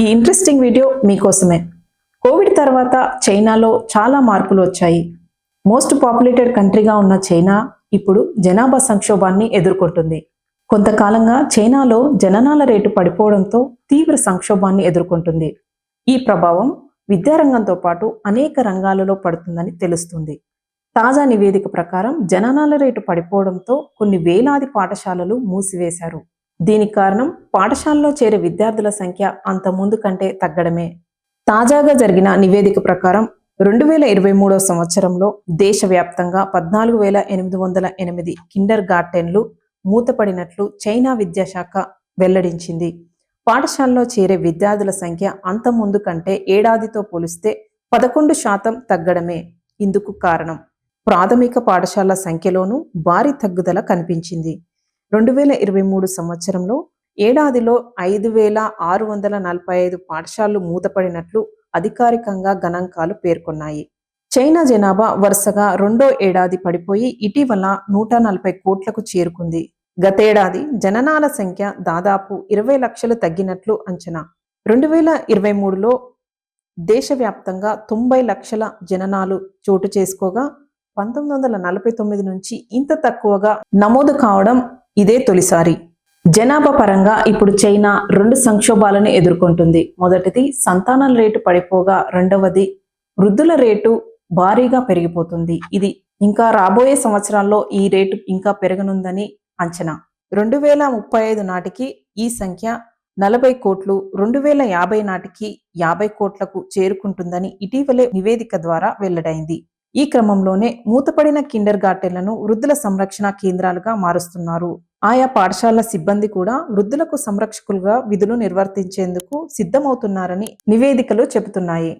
ఈ interesting video మీకోసమే. Covid తర్వాత చైనాలో చాలా మార్పులు వచ్చాయి. మోస్ట్ పాపులేటెడ్ కంట్రీగా ఉన్న చైనా ఇప్పుడు జనాభా సంక్షోభాన్ని ఎదుర్కొంటుంది. కొంతకాలంగా చైనాలో జననాల రేటు పడిపోవడంతో తీవ్ర సంక్షోభాన్ని ఎదుర్కొంటుంది. ఈ ప్రభావం విద్యారంగంతో పాటు అనేక రంగాలలో పడుతుందని తెలుస్తుంది. తాజా నివేదిక ప్రకారం జననాల రేటు పడిపోవడంతో కొన్ని వేలాది పాఠశాలలు మూసివేశారు. దీనికి కారణం పాఠశాలలో చేరే విద్యార్థుల సంఖ్య అంత ముందు కంటే తగ్గడమే. తాజాగా జరిగిన నివేదిక ప్రకారం రెండు వేల ఇరవై మూడో సంవత్సరంలో దేశవ్యాప్తంగా పద్నాలుగు వేల ఎనిమిది వందల ఎనిమిది కిండర్ గార్టెన్లు మూతపడినట్లు చైనా విద్యాశాఖ వెల్లడించింది. పాఠశాలలో చేరే విద్యార్థుల సంఖ్య అంత ముందు కంటే ఏడాదితో పోలిస్తే పదకొండు శాతం తగ్గడమే ఇందుకు కారణం. ప్రాథమిక పాఠశాల సంఖ్యలోనూ భారీ తగ్గుదల కనిపించింది. రెండు వేల ఇరవై మూడు సంవత్సరంలో ఏడాదిలో ఐదు వేల ఆరు వందల నలభై ఐదు పాఠశాలలు మూతపడినట్లు అధికారికంగా గణాంకాలు పేర్కొన్నాయి. చైనా జనాభా వరుసగా రెండో ఏడాది పడిపోయి ఇటీవల నూట నలభై కోట్లకు చేరుకుంది. గతేడాది జననాల సంఖ్య దాదాపు ఇరవై లక్షలు తగ్గినట్లు అంచనా. రెండు వేల ఇరవై మూడులో దేశవ్యాప్తంగా తొంభై లక్షల జననాలు చోటు చేసుకోగా పంతొమ్మిది వందల నలభై తొమ్మిది నుంచి ఇంత తక్కువగా నమోదు కావడం ఇదే తొలిసారి. జనాభా పరంగా ఇప్పుడు చైనా రెండు సంక్షోభాలను ఎదుర్కొంటుంది. మొదటిది సంతానం రేటు పడిపోగా రెండవది వృద్ధుల రేటు భారీగా పెరిగిపోతుంది. ఇది ఇంకా రాబోయే సంవత్సరాల్లో ఈ రేటు ఇంకా పెరగనుందని అంచనా. రెండు వేల ముప్పై ఐదు నాటికి ఈ సంఖ్య నలభై కోట్లు రెండు వేల యాభై నాటికి యాభై కోట్లకు చేరుకుంటుందని ఇటీవలే నివేదిక ద్వారా వెల్లడైంది. ఈ క్రమంలోనే మూతపడిన కిండర్ గార్టెన్లను వృద్ధుల సంరక్షణ కేంద్రాలుగా మారుస్తున్నారు. ఆయా పాఠశాల సిబ్బంది కూడా వృద్ధులకు సంరక్షకులుగా విధులు నిర్వర్తించేందుకు సిద్ధమవుతున్నారని నివేదికలు చెబుతున్నాయి.